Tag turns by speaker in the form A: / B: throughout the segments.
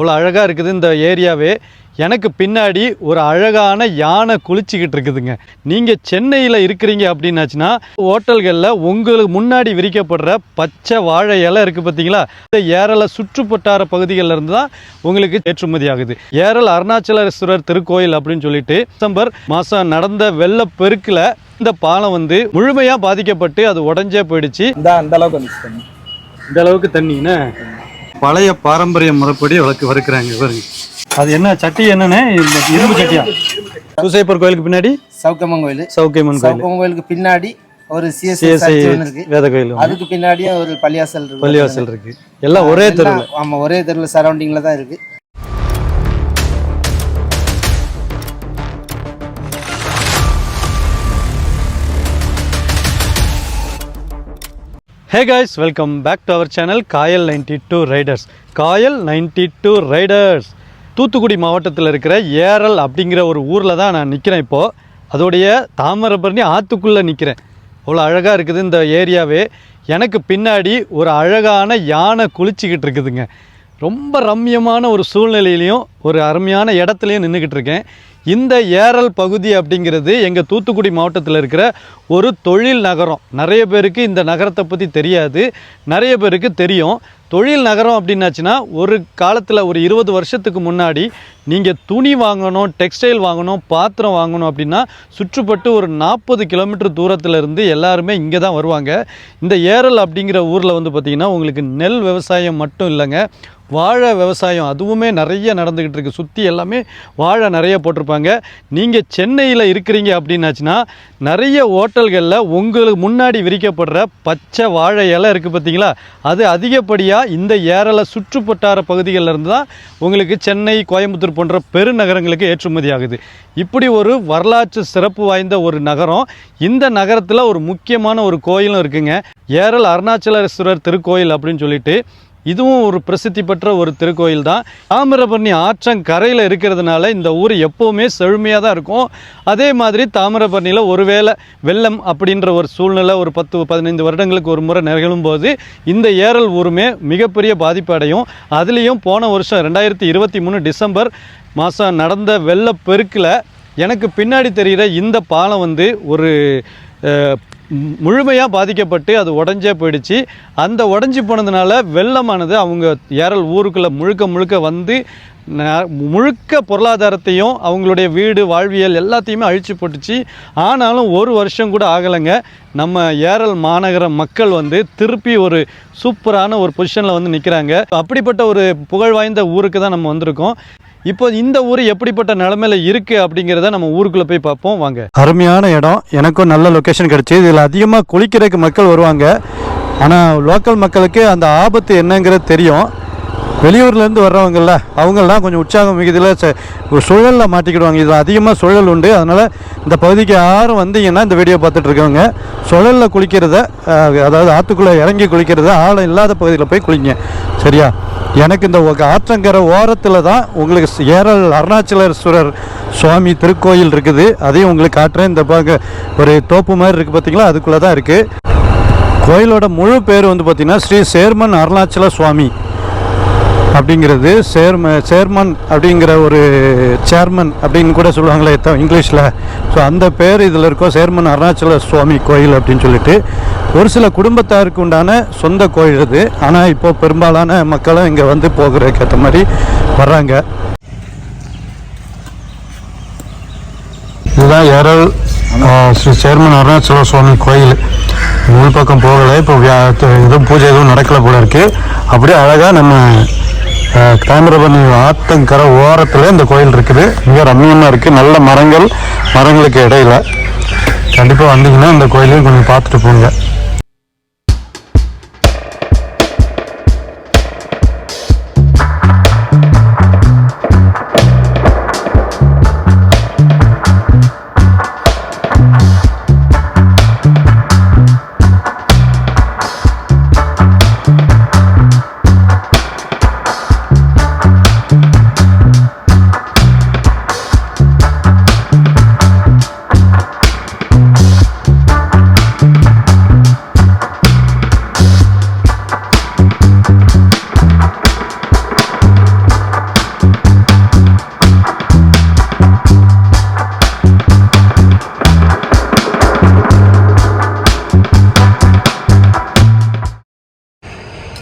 A: அவ்வளோ அழகாக இருக்குது இந்த ஏரியாவே. எனக்கு பின்னாடி ஒரு அழகான யானை குளிச்சுக்கிட்டு இருக்குதுங்க. நீங்கள் சென்னையில் இருக்கிறீங்க அப்படின்னாச்சுன்னா ஹோட்டல்களில் உங்களுக்கு முன்னாடி விரிக்கப்படுற பச்சை வாழை இலை இருக்குது பார்த்தீங்களா இந்த ஏரலை சுற்றுப்பட்டார பகுதிகளில் இருந்து தான் உங்களுக்கு ஏற்றுமதி ஆகுது. ஏரல் அருணாச்சலேஸ்வரர் திருக்கோயில் அப்படின்னு சொல்லிட்டு டிசம்பர் மாதம் நடந்த வெள்ளப்பெருக்கில் இந்த பாலம் வந்து முழுமையாக பாதிக்கப்பட்டு அது உடஞ்சே போயிடுச்சு.
B: இந்த அந்த அளவுக்கு
A: இந்த அளவுக்கு தண்ணின்னா? பழைய பாரம்பரிய முறைப்படி வளர்க்கு வறுக்கிறாங்க பாருங்க அது என்ன சட்டி என்னன்னு? இரும்பு சட்டியா? சூசைப்பர் கோயிலுக்கு பின்னாடி?
B: சவுக்கம்மன் கோயில்.
A: சௌக்கியம்மன் கோயில்.
B: சவுக்கம்மன் கோயிலுக்கு பின்னாடி ஒரு சிஎஸ்ஐ இருக்கு.
A: வேத கோயில்.
B: அதுக்கு பின்னாடியே ஒரு பள்ளியாசல் இருக்கு.
A: பள்ளிவாசல் இருக்கு. எல்லாம் ஒரே தெருவில்.
B: எல்லாம் ஆமா ஒரே தெருவில் சரௌண்டிங்ல தான் இருக்கு.
A: Hey guys welcome back to our channel Kayal ninety two riders Kayal ninety two riders Thoothukudi மாவட்டத்தில் இருக்கிற ஏரல் அப்படிங்கிற ஒரு ஊரில் தான் நான் நிற்கிறேன் இப்போது அதோடைய தாமிரபரணி ஆற்றுக்குள்ளே நிற்கிறேன் அவ்வளோ அழகாக இருக்குது இந்த ஏரியாவே. எனக்கு பின்னாடி ஒரு அழகான யானை குளிச்சுக்கிட்டு இருக்குதுங்க. ரொம்ப ரம்மியமான ஒரு சூழ்நிலையிலையும் ஒரு அருமையான இடத்துலையும் நின்றுக்கிட்டு இருக்கேன். இந்த ஏரல் பகுதி அப்படிங்கிறது எங்கள் தூத்துக்குடி மாவட்டத்தில் இருக்கிற ஒரு தொழில் நகரம். நிறைய பேருக்கு இந்த நகரத்தை பற்றி தெரியாது. நிறைய பேருக்கு தெரியும். தொழில் நகரம் அப்படின்னாச்சுன்னா ஒரு காலத்தில் ஒரு இருபது வருஷத்துக்கு முன்னாடி நீங்கள் துணி வாங்கணும் டெக்ஸ்டைல் வாங்கணும் பாத்திரம் வாங்கணும் அப்படின்னா சுற்றுப்பட்டு ஒரு நாற்பது கிலோமீட்டர் தூரத்தில் இருந்து எல்லாருமே இங்கே தான் வருவாங்க. இந்த ஏரல் அப்படிங்கிற ஊரில் வந்து பார்த்திங்கன்னா உங்களுக்கு நெல் விவசாயம் மட்டும் இல்லைங்க வாழை விவசாயம் அதுவுமே நிறைய நடந்துக்கிட்டு இருக்குது சுற்றி எல்லாமே வாழை நிறைய போட்டிருப்பாங்க. நீங்கள் சென்னையில் இருக்கிறீங்க அப்படின்னாச்சுன்னா நிறைய ஹோட்டல்களில் உங்களுக்கு முன்னாடி விரிக்கப்படுற பச்சை வாழை இலை இருக்குது பார்த்தீங்களா அது அதிகப்படியாக இந்த ஏரலை சுற்றுப்பட்டார பகுதிகளில் இருந்து தான் உங்களுக்கு சென்னை கோயம்புத்தூர் போன்ற பெருநகரங்களுக்கு ஏற்றுமதி ஆகுது. இப்படி ஒரு வரலாற்று சிறப்பு வாய்ந்த ஒரு நகரம் இந்த நகரத்தில் ஒரு முக்கியமான ஒரு கோயிலும் இருக்குங்க. ஏரல் அருணாச்சலேஸ்வரர் திருக்கோயில் அப்படின்னு சொல்லிட்டு இதுவும் ஒரு பிரசித்தி பெற்ற ஒரு திருக்கோயில் தான். தாமிரபரணி ஆற்றங்கரையில் இருக்கிறதுனால இந்த ஊர் எப்போவுமே செழுமையாக தான் இருக்கும். அதே மாதிரி தாமிரபரணியில் ஒருவேளை வெள்ளம் அப்படின்ற ஒரு சூழ்நிலை ஒரு பத்து பதினைந்து வருடங்களுக்கு ஒரு முறை நிகழும்போது இந்த ஏரல் ஊருமே மிகப்பெரிய பாதிப்பு அடையும். அதுலேயும் போன வருஷம் ரெண்டாயிரத்தி இருபத்தி மூணு டிசம்பர் மாதம் நடந்த வெள்ளப்பெருக்கில் எனக்கு பின்னாடி தெரிகிற இந்த பாலம் வந்து ஒரு முழுமையாக பாதிக்கப்பட்டு அது உடஞ்சே போயிடுச்சு. அந்த உடஞ்சி போனதுனால வெள்ளமானது அவங்க ஏரல் ஊருக்குள்ளே முழுக்க முழுக்க வந்து முழுக்க பொருளாதாரத்தையும் அவங்களுடைய வீடு வாழ்வியல் எல்லாத்தையுமே அழிச்சு போட்டுச்சு. ஆனாலும் ஒரு வருஷம் கூட ஆகலைங்க. நம்ம ஏரல் மாநகர மக்கள் வந்து திருப்பி ஒரு சூப்பரான ஒரு பொசிஷனில் வந்து நிற்கிறாங்க அப்படிப்பட்ட ஒரு புகழ் வாய்ந்த ஊருக்கு தான் நம்ம வந்திருக்கோம். இப்போ இந்த ஊர் எப்படிப்பட்ட நிலமையில இருக்கு அப்படிங்கிறத நம்ம ஊருக்குள்ள போய் பார்ப்போம். வாங்க. அருமையான இடம். எனக்கும் நல்ல லொக்கேஷன் கிடைச்சி இதில் அதிகமாக குளிக்கிறதுக்கு மக்கள் வருவாங்க. ஆனால் லோக்கல் மக்களுக்கு அந்த ஆபத்து என்னங்கிறது தெரியும். வெளியூர்லேருந்து வர்றவங்கள்ல அவங்கெல்லாம் கொஞ்சம் உற்சாகம் மிகுதியில் சூழலில் சுழலில் மாட்டிக்கிடுவாங்க. இதில் அதிகமாக சுழல் உண்டு. அதனால் இந்த பகுதிக்கு யாரும் வந்தீங்கன்னா இந்த வீடியோ பார்த்துட்டு இருக்கவங்க சுழலில் குளிக்கிறத அதாவது ஆற்றுக்குள்ளே இறங்கி குளிக்கிறத ஆழம் இல்லாத பகுதியில் போய் குளிங்க. சரியா? எனக்கு இந்த ஆற்றங்கரை ஓரத்தில் தான் உங்களுக்கு ஏரல் அருணாச்சலேஸ்வரர் சுவாமி திருக்கோயில் இருக்குது. அதையும் உங்களுக்கு காட்டுறேன். இந்த பார்க்க ஒரு தோப்பு மாதிரி இருக்குது பார்த்தீங்களா அதுக்குள்ளே தான் இருக்குது கோயிலோட முழு பேர் வந்து பார்த்திங்கன்னா ஸ்ரீ சேர்மன் அருணாச்சல சுவாமி. அப்படிங்கிறது சேர்ம சேர்மன் அப்படிங்கிற ஒரு சேர்மன் அப்படின்னு கூட சொல்லுவாங்களே இங்கிலீஷில். ஸோ அந்த பேர் இதில் இருக்கும். சேர்மன் அருணாச்சல சுவாமி கோயில் அப்படின்னு சொல்லிட்டு. ஒரு சில குடும்பத்தாருக்கு உண்டான சொந்த கோயில் இது ஆனால் இப்போ பெரும்பாலான மக்களும் இங்கே வந்து போகிறதுக்கு ஏற்ற மாதிரி வர்றாங்க. இதுதான் ஏரல் ஸ்ரீ சேர்மன் அருணாச்சல சுவாமி கோயில். உள் பக்கம் போகலை. இப்போ எதுவும் பூஜை எதுவும் நடக்கல போல இருக்கு. அப்படியே அழகாக நம்ம தாமிரபரணி ஆத்தங்கரை ஓரத்தில் இந்த கோயில் இருக்குது. மிக ரம்மியமாக இருக்குது நல்ல மரங்கள் மரங்களுக்கு இடையில. கண்டிப்பாக வந்தீங்கன்னா இந்த கோயிலையும் கொஞ்சம் பார்த்துட்டு போங்க.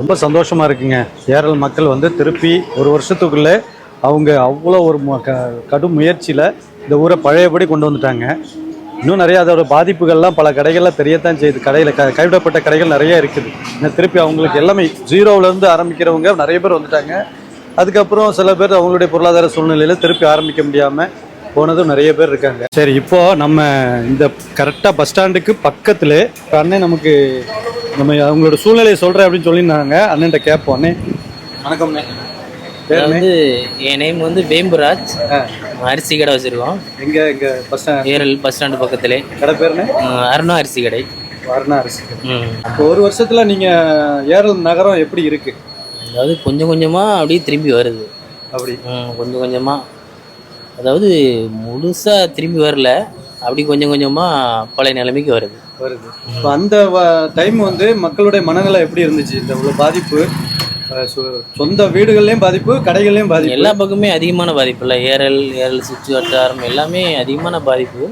A: ரொம்ப சந்தோஷமாக இருக்குங்க. ஏரல் மக்கள் வந்து திருப்பி ஒரு வருஷத்துக்குள்ளே அவங்க அவ்வளோ ஒரு கடும் முயற்சியில் இந்த ஊரை பழையபடி கொண்டு வந்துட்டாங்க. இன்னும் நிறையா அதோட பாதிப்புகள்லாம் பல கடைகள்லாம் தெரியத்தான் செய்யுது. கடையில் க கைவிடப்பட்ட கடைகள் நிறைய இருக்குது. இன்னும் திருப்பி அவங்களுக்கு எல்லாமே ஜீரோவிலேருந்து ஆரம்பிக்கிறவங்க நிறைய பேர் வந்துட்டாங்க. அதுக்கப்புறம் சில பேர் அவங்களுடைய பொருளாதார சூழ்நிலையில் திருப்பி ஆரம்பிக்க முடியாமல் போனதும் நிறைய பேர் இருக்காங்க. சரி இப்போது நம்ம இந்த கரெக்டாக பஸ் ஸ்டாண்டுக்கு பக்கத்தில் இப்போ அண்ணன் நமக்கு நம்ம அவங்களோட சூழ்நிலையை சொல்கிறேன் அப்படின்னு சொல்லியிருந்தாங்க. அண்ணன்ட்ட கேட்போம். அண்ணே வணக்கம் பேர்
C: வந்து என் நேம் வந்து வேம்புராஜ். அரிசி கடை வச்சிருக்கோம்.
A: எங்கே எங்கே bus stand
C: Eral bus stand பக்கத்திலே.
A: கடை பேருண்ணே
C: அருணா அரிசி கடை.
A: வரணா அரிசி. இப்போ ஒரு வருஷத்துல நீங்க ஏரல் நகரம் எப்படி இருக்கு?
C: அதாவது கொஞ்சம் கொஞ்சமாக அப்படியே திரும்பி வருது.
A: அப்படி.
C: கொஞ்சம் கொஞ்சமாக அதாவது முழுசாக திரும்பி வரல. அப்படி கொஞ்சம் கொஞ்சமாக பழைய நிலைமைக்கு வருது.
A: வருது. இப்போ அந்த டைம் வந்து மக்களுடைய மனநிலை எப்படி இருந்துச்சு? இந்த இவ்வளோ பாதிப்பு சொந்த வீடுகள்லயும் பாதிப்பு கடைகள்லயும் பாதிப்பு.
C: எல்லா பக்கமே அதிகமான பாதிப்பு இல்லை. ஏரல் ஏரல் சுற்று வட்டாரம் எல்லாமே அதிகமான பாதிப்பு.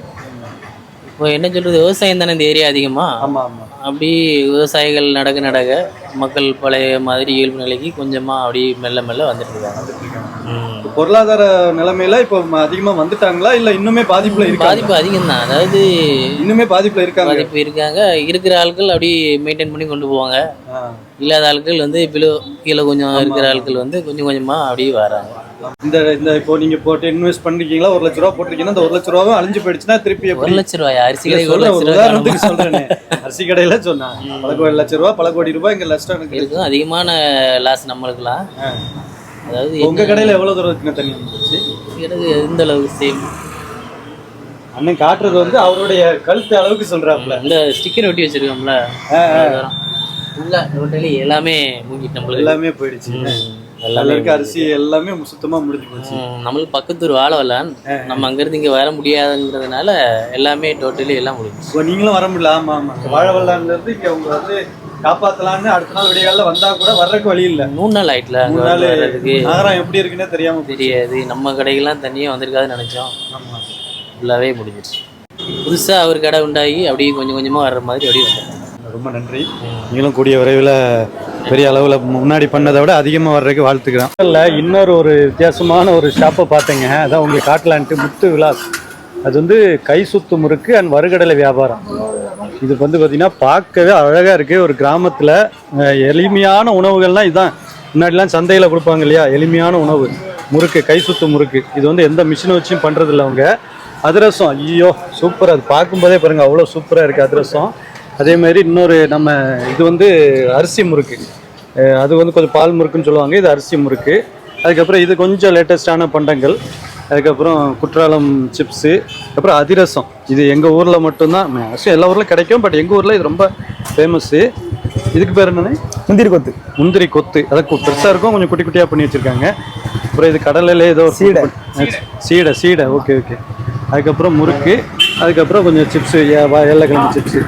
C: இப்போ என்ன சொல்கிறது விவசாயம் தானே இந்த ஏரியா அதிகமாக
A: ஆமா ஆமா.
C: அப்படி விவசாயிகள் நடக்க நடக்க மக்கள் பழைய மாதிரி இயல்பு நிலைக்கு கொஞ்சமாக அப்படி மெல்ல மெல்ல வந்துட்டு இருக்காங்க.
A: பொருளாதார நிலைமையில இப்போ அதிகமா வந்துட்டாங்களா? இல்ல இன்னுமே பாதிப்புல
C: பாதிப்பு அதிகம் தான் அதாவது
A: இன்னுமே பாதிப்புல இருக்காங்க.
C: பாதிப்பு இருக்காங்க. இருக்கிற ஆட்கள் அப்படி மெயின்டைன் பண்ணி கொண்டு போவாங்க. இல்லாத ஆட்கள் வந்து பிலோ கீழே கொஞ்சம் இருக்கிற ஆட்கள் வந்து கொஞ்சம் கொஞ்சமாக அப்படியே வராங்க.
A: இந்த இந்த இப்போ நீங்க போட்டு இன்வெஸ்ட் பண்ணிருக்கீங்களா? ஒரு லட்ச ரூபா போட்டிருக்கீங்கன்னா இந்த ஒரு லட்ச ரூபாவும் அழிஞ்சு போயிடுச்சுன்னா திருப்பி
C: ஒரு லட்ச ரூபாய்? அரிசி கடை ஒரு
A: உதாரணத்துக்கு சொல்றேனே. அரிசி கடையில சொன்னா பல கோடி லட்ச ரூபா பல கோடி ரூபாய் இங்க லட்சம் எனக்கு
C: இருக்கும். அதிகமான லாஸ் நம்மளுக்குலாம் அதாவது
A: உங்க கடையில எவ்வளவு தூரம் இருக்குங்க தண்ணி வந்துச்சு.
C: எனக்கு எந்த அளவுக்கு சேம்
A: அண்ணன் காட்டுறது வந்து அவருடைய கழுத்து அளவுக்கு சொல்றாப்ல
C: இந்த ஸ்டிக்கர் ஒட்டி வச்சிருக்கோம்ல. ஃபுல்லா டோட்டலி எல்லாமே மூங்கிட்டு நம்மளுக்கு
A: எல்லாமே போயிடுச்சு.
C: ம்,
A: அதுல
C: எல்லாமே
A: இருக்க அரிசி எல்லாமே சுத்தமா முடிஞ்சு போச்சு.
C: நம்மளுக்கு பக்கத்தூர் வாழவலான் நம்ம அங்கிருந்து இங்க வர முடியாதுங்கிறதுனால எல்லாமே டோட்டலி எல்லாம் முடிஞ்சு
A: நீங்களும் வர முடியல? ஆமா ஆமா. வாழவல்லான்ல இருந்து இங்க உங்க வந்து காப்பாத்தலாம்னு அடுத்த நாள் விடிய காலைல வந்தா கூட வர்றதுக்கு வழி இல்ல.
C: மூணு நாள் ஆயிட்டுல
A: மூணு நாள் நகரம் எப்படி இருக்குன்னே தெரியாம.
C: தெரியாது. நம்ம கடைக்கெல்லாம் தண்ணியே வந்திருக்காதுன்னு நினைச்சோம்.
A: ஆமா.
C: ஃபுல்லாவே முடிஞ்சிருச்சு. புதுசா அவர் கடை உண்டாகி அப்படியே கொஞ்சம் கொஞ்சமா வர்ற மாதிரி அப்படியே வந்துட்டோம்
A: ரொம்ப நன்றி. நீங்களும் கூடிய விரைவில் பெரிய அளவில் முன்னாடி பண்ணதை விட அதிகமாக வர்றதுக்கு வாழ்த்துக்கிறேன் இல்லை இன்னொரு ஒரு வித்தியாசமான ஒரு ஷாப்பை பார்த்தேங்க. அதான் உங்களுக்கு காட்டலான்ட்டு முத்து விலாஸ். அது வந்து கை சுத்து முறுக்கு அண்ட் வறுகடலை வியாபாரம். இது வந்து பார்த்தீங்கன்னா பார்க்கவே அழகாக இருக்குது ஒரு கிராமத்தில் எளிமையான உணவுகள்லாம் இதுதான் முன்னாடிலாம் சந்தையில் கொடுப்பாங்க இல்லையா? எளிமையான உணவு. முறுக்கு கை சுத்து முறுக்கு. இது வந்து எந்த மிஷினை வச்சும் பண்ணுறதில்ல அவங்க. அதிரசம் ஐயோ சூப்பர் அது பார்க்கும்போதே பாருங்கள் அவ்வளோ சூப்பராக இருக்குது அதிரசம். அதே மாதிரி இன்னொரு நம்ம இது வந்து அரிசி முறுக்கு. அது வந்து கொஞ்சம் பால் முறுக்குன்னு சொல்லுவாங்க. இது அரிசி முறுக்கு. அதுக்கப்புறம் இது கொஞ்சம் லேட்டஸ்டான பண்டங்கள். அதுக்கப்புறம் குற்றாலம் சிப்ஸு அப்புறம் அதிரசம். இது எங்கள் ஊரில் மட்டும்தான். மேக்ஸிமம் எல்லா ஊரில் கிடைக்கும் பட் எங்கள் ஊரில் இது ரொம்ப ஃபேமஸ்ஸு இதுக்கு பேர் என்னன்னு
D: முந்திரி கொத்து.
A: முந்திரி கொத்து. அதுக்கு பெருசாக இருக்கும் கொஞ்சம் குட்டி குட்டியாக பண்ணி வச்சுருக்காங்க. அப்புறம் இது கடலையில ஏதோ
D: சீடை.
A: சீடை. சீடை ஓகே ஓகே. அதுக்கப்புறம் முறுக்கு. அதுக்கப்புறம் கொஞ்சம் சிப்ஸு ஏழைக்கிழங்கு சிப்ஸு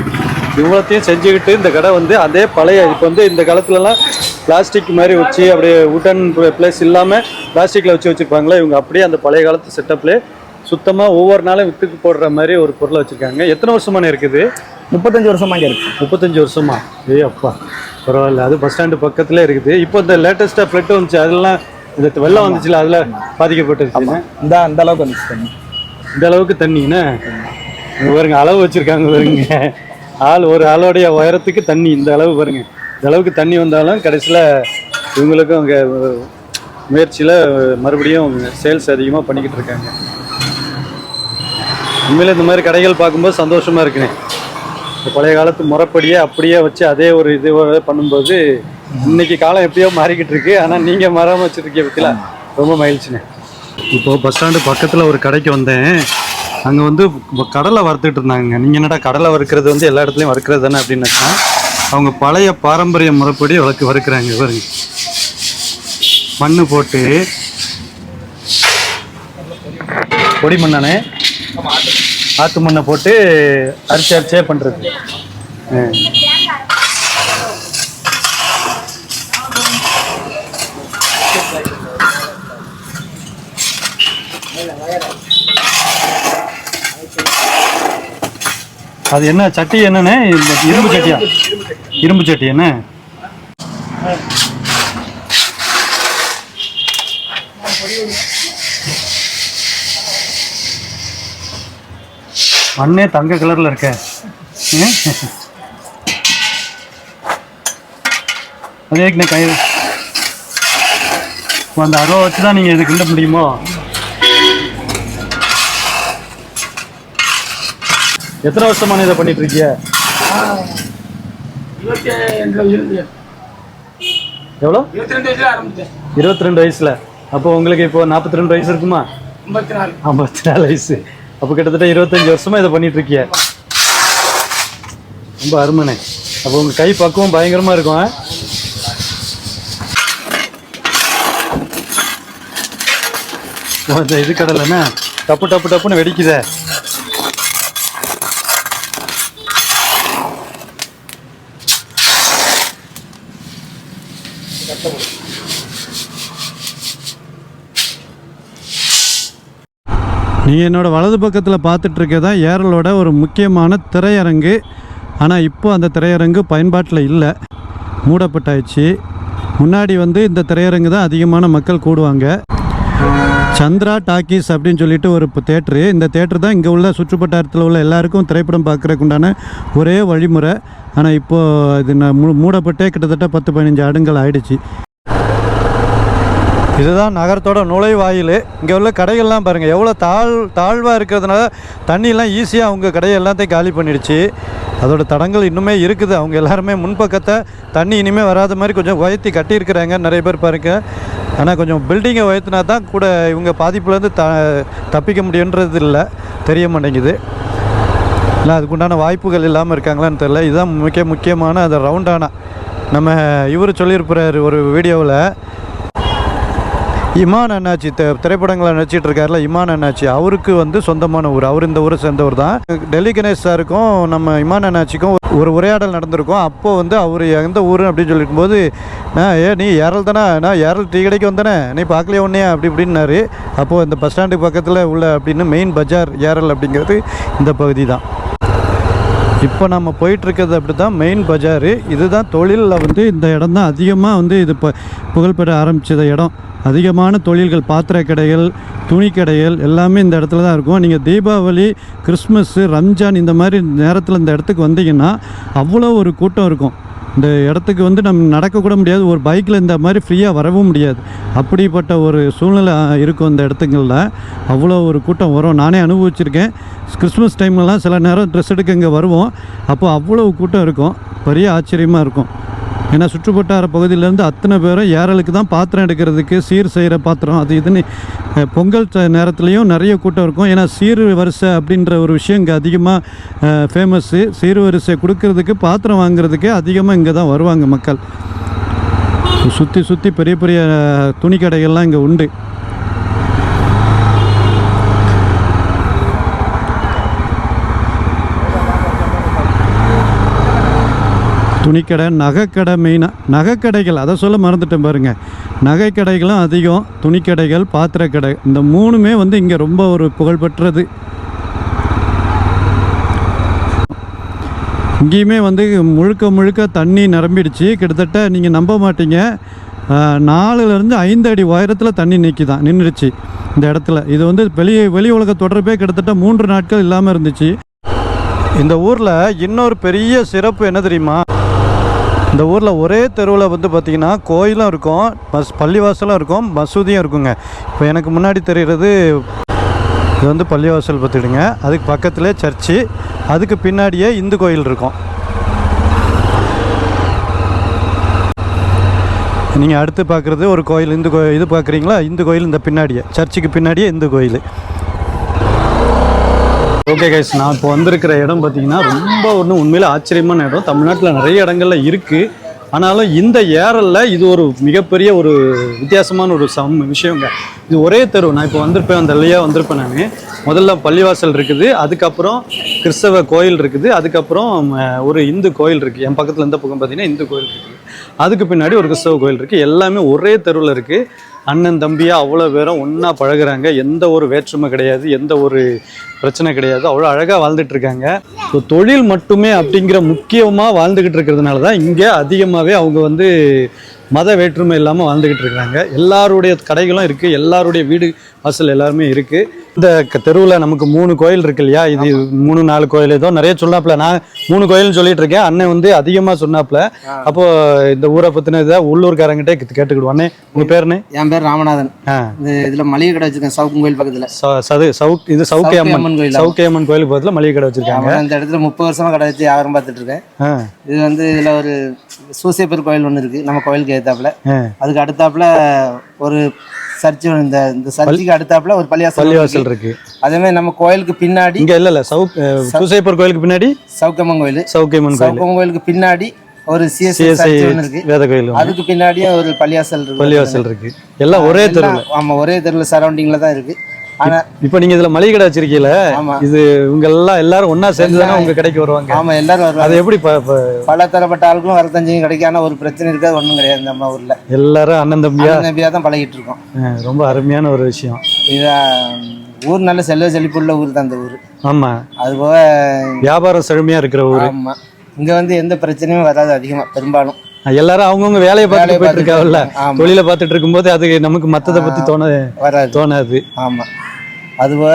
A: இவ்வளோத்தையும் செஞ்சுக்கிட்டு இந்த கடை வந்து அதே பழைய இப்போ வந்து இந்த காலத்துலலாம் பிளாஸ்டிக் மாதிரி வச்சு அப்படியே உட்டன் ப்ளேஸ் இல்லாமல் பிளாஸ்டிக்கில் வச்சு வச்சுருப்பாங்களே இவங்க அப்படியே அந்த பழைய காலத்து செட்டப்லேயே சுத்தமாக ஒவ்வொரு நாளும் வித்துக்கு போடுற மாதிரி ஒரு பொருளை வச்சுருக்காங்க. எத்தனை வருஷமான இருக்குது?
D: முப்பத்தஞ்சு வருஷமா இங்க இருக்கு.
A: முப்பத்தஞ்சு வருஷமா? ஏய் அப்பா பரவாயில்ல. அது பஸ் ஸ்டாண்டு பக்கத்துல இருக்குது. இப்போ இந்த லேட்டஸ்டா ஃப்ளட் வந்துச்சு அதெல்லாம் இந்த வெள்ளம் வந்துச்சுல அதுல பாதிக்கப்பட்டிருச்சு
D: இந்த அந்த அளவுக்கு வந்துச்சு தண்ணி.
A: இந்த அளவுக்கு இங்க பாருங்க அளவு வச்சிருக்காங்க பாருங்க. ஆள் ஒரு ஆளோடைய உயரத்துக்கு தண்ணி இந்த அளவு பாருங்க. இந்த அளவுக்கு தண்ணி வந்தாலும் கடைசியில் இவங்களுக்கும் அங்கே முயற்சியில் மறுபடியும் சேல்ஸ் அதிகமாக பண்ணிக்கிட்டு இருக்காங்க. உண்மையில இந்த மாதிரி கடைகள் பார்க்கும்போது சந்தோஷமாக இருக்குண்ணே இந்த பழைய காலத்து முறைப்படியே அப்படியே வச்சு அதே ஒரு இது பண்ணும்போது இன்னைக்கு காலம் எப்படியோ மாறிக்கிட்டு இருக்கு. ஆனால் நீங்கள் மாறாமல் வச்சுருக்கீங்க பற்றிலாம் ரொம்ப மகிழ்ச்சிண்ணே இப்போது பஸ் ஸ்டாண்டு பக்கத்தில் ஒரு கடைக்கு வந்தேன். அங்கே வந்து கடலை வறுத்துட்டு இருந்தாங்க நீங்கள் என்னடா கடலை வறுக்கிறது வந்து எல்லா இடத்துலையும் வறுக்கிறது தானே அப்படின்னாக்கா அவங்க பழைய பாரம்பரிய முறைப்படி வளர்க்கு வறுக்கிறாங்க பாருங்க மண்ணு போட்டு. பொடி மண்ணானே? ஆத்து மண்ணை போட்டு அரிசி அரிசியே பண்ணுறது அது என்ன சட்டி என்னன்னு? இரும்பு சட்டியா? இரும்பு சட்டி என்ன? மண்ணே தங்க கலர்ல இருக்க. அதே கை அந்த அருவா வச்சு தான் நீங்கள் இதுக்கு முடியுமோ? எத்தனை வருஷமான இதை பண்ணிட்டு இருக்கிய? எவ்வளோ? இருபத்தி ரெண்டு வயசுல. அப்போ உங்களுக்கு இப்போ நாற்பத்தி ரெண்டு வயசு இருக்குமா? ஐம்பத்தி நாலு வயசு. அப்போ கிட்டத்தட்ட இருபத்தஞ்சு வருஷமா இதை பண்ணிட்டு இருக்கிய. ரொம்ப அருமனே அப்போ உங்க கை பக்குவம் பயங்கரமா இருக்கும் இது கடலைன்னா டப்பு டப்பு டப்புன்னு வெடிக்குதே. நீங்கள் என்னோட வலது பக்கத்தில் பார்த்துட்டு இருக்கதா ஏரலோட ஒரு முக்கியமான திரையரங்கு. ஆனால் இப்போ அந்த திரையரங்கு பயன்பாட்டில் இல்லை. மூடப்பட்டாயிடுச்சு முன்னாடி வந்து இந்த திரையரங்கு தான் அதிகமான மக்கள் கூடுவாங்க. சந்திரா டாக்கீஸ் அப்படின்னு சொல்லிட்டு ஒரு தேட்ரு. இந்த தேட்ரு தான் இங்கே உள்ள சுற்றுப்பட்டாரத்தில் உள்ள எல்லாருக்கும் திரைப்படம் பார்க்குறக்குண்டான ஒரே வழிமுறை. ஆனால் இப்போது இது நான் மூ மூடப்பட்டே கிட்டத்தட்ட பத்து பதினஞ்சு ஆடுங்கள் ஆயிடுச்சு. இதுதான் நகரத்தோட நுழைவாயில். இங்கே உள்ள கடைகள்லாம் பாருங்கள் எவ்வளோ தாழ் தாழ்வாக இருக்கிறதுனால தண்ணியெல்லாம் ஈஸியாக அவங்க கடையை எல்லாத்தையும் காலி பண்ணிடுச்சு. அதோட தடங்கள் இன்னுமே இருக்குது. அவங்க எல்லாருமே முன்பக்கத்தை தண்ணி இனிமேல் வராத மாதிரி கொஞ்சம் உயர்த்தி கட்டியிருக்கிறாங்க நிறைய பேர் பாருங்க. ஆனால் கொஞ்சம் பில்டிங்கை உயர்த்தினா தான் கூட இவங்க பாதிப்புலேருந்து த தப்பிக்க முடியுன்றது இல்லை. தெரிய மாட்டேங்குது. இல்லை அதுக்குண்டான வாய்ப்புகள் இல்லாமல் இருக்காங்களான்னு தெரியல. இதுதான் மிக முக்கியமான அந்த ரவுண்டானா நம்ம இவர் சொல்லியிருப்பார் ஒரு வீடியோவில் இமான் அண்ணாச்சி திரைப்படங்களை நடிச்சிட்டு இருக்காருல இமான் அண்ணாச்சி. அவருக்கு வந்து சொந்தமான ஊர். அவர் இந்த ஊரை சேர்ந்தவர் தான். டெல்லி கணேஷ் சாருக்கும் நம்ம இமான் அண்ணாச்சிக்கும் ஒரு உரையாடல் நடந்திருக்கும். அப்போ வந்து அவர் எந்த ஊர் அப்படின்னு சொல்லிட்டு போது நான் ஏ நீ ஏரல் தானே? நான் ஏரல் டீ கடைக்கு வந்தேனே? நீ பார்க்கலையே ஒன்னே அப்படி இப்படின்னாரு. அப்போது இந்த பஸ் ஸ்டாண்டுக்கு பக்கத்தில் உள்ள அப்படின்னு மெயின் பஜார் ஏரல் அப்படிங்கிறது இந்த பகுதி தான். இப்போ நம்ம போயிட்டுருக்கிறது அப்படி தான் மெயின் பஜாரு. இதுதான் தொழிலில் வந்து இந்த இடம் தான் அதிகமாக வந்து இது இப்போ புகழ்பெற ஆரம்பித்த இடம். அதிகமான தொழில்கள் பாத்திர கடைகள் துணி கடைகள் எல்லாமே இந்த இடத்துல தான் இருக்கும். நீங்கள் தீபாவளி கிறிஸ்மஸ்ஸு ரம்ஜான் இந்த மாதிரி நேரத்தில் இந்த இடத்துக்கு வந்தீங்கன்னா அவ்வளோ ஒரு கூட்டம் இருக்கும். இந்த இடத்துக்கு வந்து நம்ம நடக்கக்கூட முடியாது. ஒரு பைக்கில் இந்த மாதிரி ஃப்ரீயாக வரவும் முடியாது. அப்படிப்பட்ட ஒரு சூழ்நிலை இருக்கும் இந்த இடத்துங்களில். அவ்வளோ ஒரு கூட்டம் வரும். நானே அனுபவிச்சிருக்கேன். கிறிஸ்மஸ் டைம்லலாம் சில நேரம் ட்ரெஸ் எடுக்க இங்கே வருவோம். அப்போ அவ்வளோ கூட்டம் இருக்கும். பெரிய ஆச்சரியமாக இருக்கும். ஏன்னா சுற்றுவட்டார பகுதியிலேருந்து அத்தனை பேரும் ஏரலுக்கு தான் பாத்திரம் எடுக்கிறதுக்கு சீர் செய்கிற பாத்திரம் அது இதுன்னு பொங்கல் நேரத்துலையும் நிறைய கூட்டம் இருக்கும். ஏன்னா சீர் வரிசை அப்படின்ற ஒரு விஷயம் இங்கே அதிகமாக ஃபேமஸ்ஸு சீர் வரிசை கொடுக்கறதுக்கு பாத்திரம் வாங்குறதுக்கு அதிகமாக இங்கே தான் வருவாங்க மக்கள். சுற்றி சுற்றி பெரிய பெரிய துணி கடைகள்லாம் இங்கே உண்டு. துணிக்கடை நகைக்கடை மெயினாக நகைக்கடைகள் அதை சொல்ல மறந்துட்டேன் பாருங்கள் நகைக்கடைகளும் அதிகம் துணிக்கடைகள் பாத்திரக்கடை இந்த மூணுமே வந்து இங்கே ரொம்ப ஒரு புகழ்பெற்றது இங்கேயுமே வந்து முழுக்க முழுக்க தண்ணி நிரம்பிடுச்சு. கிட்டத்தட்ட நீங்கள் நம்ப மாட்டீங்க. நாலுலேருந்து ஐந்து அடி உயரத்தில் தண்ணி நீக்கி தான் நின்றுச்சு இந்த இடத்துல. இது வந்து வெளியே வெளி உலக தொடர்பே கிட்டத்தட்ட மூன்று நாட்கள் இல்லாமல் இருந்துச்சு. இந்த ஊரில் இன்னொரு பெரிய சிறப்பு என்ன தெரியுமா? இந்த ஊரில் ஒரே தெருவில் வந்து பார்த்திங்கன்னா கோயிலும் இருக்கும் பஸ் பள்ளிவாசலும் இருக்கும் மசூதியும் இருக்குங்க. இப்போ எனக்கு முன்னாடி தெரிகிறது இது வந்து பள்ளிவாசல் பார்த்துடுங்க. அதுக்கு பக்கத்தில் சர்ச்சு அதுக்கு பின்னாடியே இந்து கோயில் இருக்கும். நீங்கள் அடுத்து பார்க்குறது ஒரு கோயில் இந்து கோயில் இது பார்க்குறீங்களா? இந்து கோயில் இந்த பின்னாடியே சர்ச்சுக்கு பின்னாடியே இந்து கோயில். ஓகே கைஸ் நான் இப்போ வந்திருக்கிற இடம் பார்த்தீங்கன்னா ரொம்ப ஒன்று உண்மையில் ஆச்சரியமான இடம். தமிழ்நாட்டில் நிறைய இடங்கள்ல இருக்குது ஆனாலும் இந்த ஏரலில் இது ஒரு மிகப்பெரிய ஒரு வித்தியாசமான ஒரு சம் விஷயங்க. இது ஒரே தெரு. நான் இப்போ வந்திருப்பேன் அந்த வழியாக வந்திருப்பேன் நான். முதல்ல பள்ளிவாசல் இருக்குது. அதுக்கப்புறம் கிறிஸ்தவ கோயில் இருக்குது. அதுக்கப்புறம் ஒரு இந்து கோயில் இருக்குது என் பக்கத்தில் இந்த பக்கம் பார்த்தீங்கன்னா இந்து கோயில் இருக்குது. அதுக்கு பின்னாடி ஒரு கிறிஸ்தவ கோயில் இருக்குது எல்லாமே ஒரே தெருவில் இருக்குது அண்ணன் தம்பியாக அவ்வளோ பேரும் ஒன்றா பழகுறாங்க. எந்த ஒரு வேற்றுமை கிடையாது எந்த ஒரு பிரச்சனை கிடையாது. அவ்வளோ அழகாக வாழ்ந்துட்டுருக்காங்க ஸோ தொழில் மட்டுமே அப்படிங்கிற முக்கியமாக வாழ்ந்துக்கிட்டு இருக்கிறதுனால தான் இங்கே அதிகமாகவே அவங்க வந்து மத வேற்றுமை இல்லாமல் வாழ்ந்துக்கிட்டு இருக்கிறாங்க எல்லாருடைய கடைகளும் இருக்குது எல்லாருடைய வீடு வாசல் எல்லாருமே இருக்குது இந்த தெருவில் நமக்கு மூணு கோயில் இருக்கு இல்லையா? இது மூணு நாலு கோயில் ஏதோ நிறைய சொன்னாப்புல. நான் மூணு கோயில்னு சொல்லிட்டு இருக்கேன். அண்ணன் வந்து அதிகமாக சொன்னாப்புல. அப்போ இந்த ஊரை பற்றின இதை உள்ளூர்காரங்கிட்டே கேட்டுக்கிடுவோம். அண்ணே உங்கள் பேருண்ணே
B: என் பேர் ராமநாதன். இதுல மளிகை கடை வச்சிருக்கேன் சவுக்கு கோயில் பக்கத்துல.
A: சது சவுக் இது சவுக்கை அம்மன்
B: கோயில்?
A: சவுக்கை அம்மன் கோயிலுக்கு பக்கத்தில் மளிகை கடை வச்சிருக்காங்க.
B: இந்த இடத்துல முப்பது வருஷமா கடை வச்சு வியாபாரம் பார்த்துட்டு இருக்கேன். இது வந்து இதுல ஒரு சூசேப்பர் கோயில் ஒன்று இருக்கு. நம்ம கோயிலுக்கு ஏத்தாப்புல.
A: ஆ.
B: அதுக்கு அடுத்தாப்புல ஒரு சர்ச்சு இந்த இந்த சர்ச்சுக்கு அடுத்தாப்புல ஒரு பள்ளியாசல்
A: பள்ளிவாசல்
B: இருக்கு. அதே மாதிரி நம்ம கோயிலுக்கு பின்னாடி
A: இங்க இல்ல இல்ல சவுக் சூசைப்பர் கோயிலுக்கு பின்னாடி
B: சவுக்கம்மன் கோயில்.
A: சவுக்கியம்மன் கோயில்.
B: சவுக்கம்மன் கோயிலுக்கு பின்னாடி ஒரு சிஎஸ்ஐ இருக்கு.
A: வேத கோயில்.
B: அதுக்கு பின்னாடியே ஒரு பள்ளியாசல் இருக்கு.
A: பள்ளிவாசல் இருக்கு. எல்லாம் ஒரே தெருவில்.
B: ஆமா ஒரே தெருவில் சரௌண்டிங்ல தான் இருக்கு.
A: இப்போ நீங்க இதுல மளிகை கடை வச்சிருக்கீல இது இவங்க எல்லாம் எல்லாரும் ஒண்ணா சேர்ந்து தானே உங்க கடைக்கு வருவாங்க?
B: ஆமா எல்லாரும்
A: அது
B: வருவாங்க
A: எப்படி ப- ப-
B: பல தரப்பட்ட ஆளுக்கும் வரத்தஞ்சையும் கிடைக்கும் ஆனா ஒரு பிரச்சனை இருக்காது ஒண்ணும் கிடையாது நம்ம ஊர்ல.
A: எல்லாரும் அண்ணன் தம்பியா?
B: நம்பியா தான் பழகிட்டு இருக்கோம்.
A: ரொம்ப அருமையான ஒரு விஷயம்.
B: இதா ஊர் நல்ல செல்வ செழிப்புள்ள ஊர் தான் அந்த ஊர்.
A: ஆமா.
B: அது போக
A: வியாபாரம் செழுமையா இருக்கிற ஊர்.
B: ஆமா. இங்க வந்து எந்த பிரச்சனையும் வராது அதிகமா பெரும்பாலும்.
A: எல்லாரும் அவங்கவுங்க வேலையை பார்த்துட்டு போயிட்டு இருக்காங்கல்ல. தொழிலை பார்த்துட்டு இருக்கும்போது அது நமக்கு மத்ததை பத்தி தோண
B: வராது.
A: தோணாது.
B: ஆமா. அது போக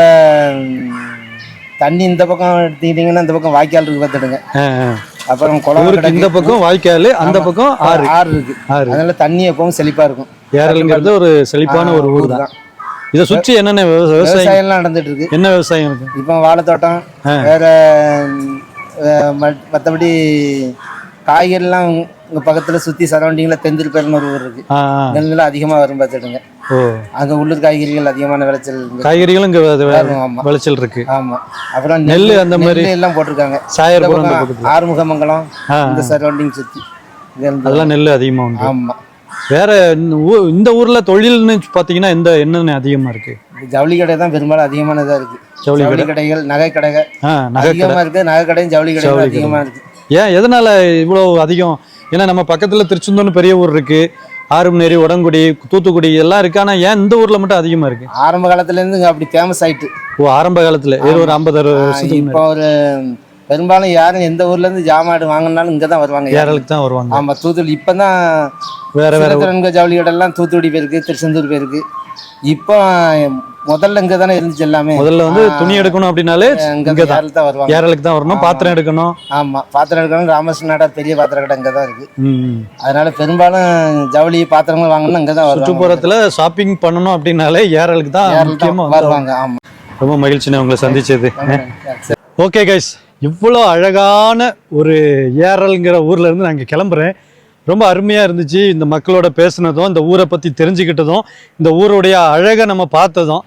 B: ம், தண்ணி இந்த பக்கம் எடுத்துக்கிட்டீங்கன்னா இந்த பக்கம் வாய்க்கால் இருக்கு பார்த்துடுங்க. அப்புறம் குளம்
A: இந்த. பக்கம் வாய்க்கால் அந்த. பக்கம் ஆறு
B: ஆறு இருக்கு. அதனால தண்ணி எப்பவும் செழிப்பா இருக்கும்.
A: ஏரல்ங்கிறது ஒரு செழிப்பான ஒரு ஊர் தான். இதை சுற்றி என்னென்ன விவ- விவசாயம்
B: விவசாயம்லாம் நடந்துட்டு இருக்கு.
A: என்ன விவசாயம் இருக்கு?
B: இப்போ வாழைத்தோட்டம். வேற மத்தபடி காய்கறிலாம் உங்க பக்கத்துல சுத்தி சரௌண்டிங்ல தெந்திருப்பேர்னு ஒரு ஊர் இருக்கு. நெல்லாம் அதிகமா வரும் பார்த்துடுங்க. அங்க உள்ளூர் காய்கறிகள் அதிகமான விளைச்சல்.
A: காய்கறிகளும் இங்க விளைச்சல் இருக்கு.
B: ஆமா. அப்புறம்
A: நெல்லு அந்த மாதிரி-
B: எல்லாம் போட்டிருக்காங்க. இந்த
A: சாயர்புரம்
B: ஆறுமுகமங்கலம் இந்த சரௌண்டிங் இருந்து-
A: அதெல்லாம் நெல் அதிகமா உண்டு.
B: ஆமா.
A: வேற இந்த இந்த ஊர்ல தொழில்னு பாத்தீங்கன்னா எந்த என்னென்ன அதிகமா இருக்கு?
B: ஜவுளி கடை தான் பெரும்பாலும் அதிகமானதா இருக்கு.
A: ஜவுளி
B: கடைகள் நகை கடைகள் அதிகமா இருக்கு. நகை கடையும் ஜவுளி
A: ஜவுளி
B: அதிகமா இருக்கு.
A: ஏன் எதனால இவ்வளவு அதிகம்? ஏன்னா நம்ம பக்கத்துல திருச்செந்தூர்னு பெரிய ஊர் இருக்கு. ஆறுமநேரி உடங்குடி தூத்துக்குடி எல்லாம் இருக்கு. ஆனா ஏன் இந்த ஊர்ல மட்டும் அதிகமா இருக்கு?
B: ஆரம்ப காலத்துல இருந்து அப்படி ஃபேமஸ் ஆயிட்டு.
A: ஓ ஆரம்ப காலத்துல. ஒரு ஐம்பது அறுபது
B: இப்போ ஒரு பெரும்பாலும் யாரும் எந்த ஊர்ல இருந்து ஜாமாடு வாங்கினாலும் இங்க தான் வருவாங்க.
A: ஏரலுக்கு தான் வருவாங்க.
B: ஆமா தூத்துக்குடி. இப்பதான்
A: வேற வேற.
B: சிறத்திரன்க ஜவுளி கடை எல்லாம் தூத்துக்குடி போயிருக்கு திருச்செந்தூர் போயிருக்கு இப்போ முதல்ல இங்க தானே இருந்துச்சு எல்லாமே.
A: முதல்ல வந்து துணி எடுக்கணும் அப்படின்னாலே
B: இங்க
A: தான்
B: தான் வருவாங்க.
A: ஏரலுக்கு தான் வரணும் பாத்திரம் எடுக்கணும்.
B: ஆமா பாத்திரம் எடுக்கணும். ராமகிருஷ்ண நாடார் பெரிய பாத்திர கடை இங்க தான் இருக்கு. அதனால பெரும்பாலும் ஜவுளி பாத்திரங்கள் வாங்கணும் இங்க தான்
A: சுற்றுப்புறத்துல ஷாப்பிங் பண்ணணும் அப்படின்னாலே ஏரலுக்கு தான் முக்கியமா
B: வருவாங்க ஆமா.
A: ரொம்ப மகிழ்ச்சி உங்களை சந்திச்சது. ஓகே கைஸ் இவ்வளோ அழகான ஒரு ஏரல்ங்கிற ஊரில் இருந்து நாங்கள் கிளம்புறேன். ரொம்ப அருமையாக இருந்துச்சு இந்த மக்களோட பேசுனதும் இந்த ஊரை பற்றி தெரிஞ்சுக்கிட்டதும் இந்த ஊருடைய அழகை நம்ம பார்த்ததும்.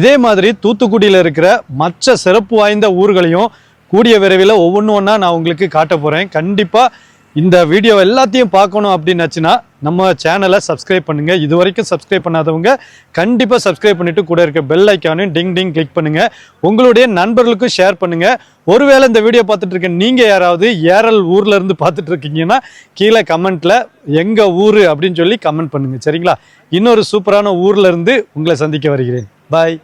A: இதே மாதிரி தூத்துக்குடியில் இருக்கிற மற்ற சிறப்பு வாய்ந்த ஊர்களையும் கூடிய விரைவில் ஒவ்வொன்று ஒன்றா நான் உங்களுக்கு காட்ட போகிறேன் கண்டிப்பாக இந்த வீடியோ எல்லாத்தையும் பார்க்கணும் அப்படின்னாச்சுன்னா நம்ம சேனலை சப்ஸ்கிரைப் பண்ணுங்கள் இது வரைக்கும் சப்ஸ்கிரைப் பண்ணாதவங்க கண்டிப்பாக சப்ஸ்கிரைப் பண்ணிவிட்டு கூட இருக்க பெல் ஐக்கானையும் டிங் டிங் கிளிக் பண்ணுங்கள் உங்களுடைய நண்பர்களுக்கும் ஷேர் பண்ணுங்கள் ஒருவேளை இந்த வீடியோ பார்த்துட்டு இருக்க நீங்கள் யாராவது ஏரல் ஊரில் இருந்து பார்த்துட்டு இருக்கீங்கன்னா கீழே கமெண்ட்டில் எங்கள் ஊர் அப்படின்னு சொல்லி கமெண்ட் பண்ணுங்கள் சரிங்களா? இன்னொரு சூப்பரான ஊரில் இருந்து உங்களை சந்திக்க வருகிறேன். பாய்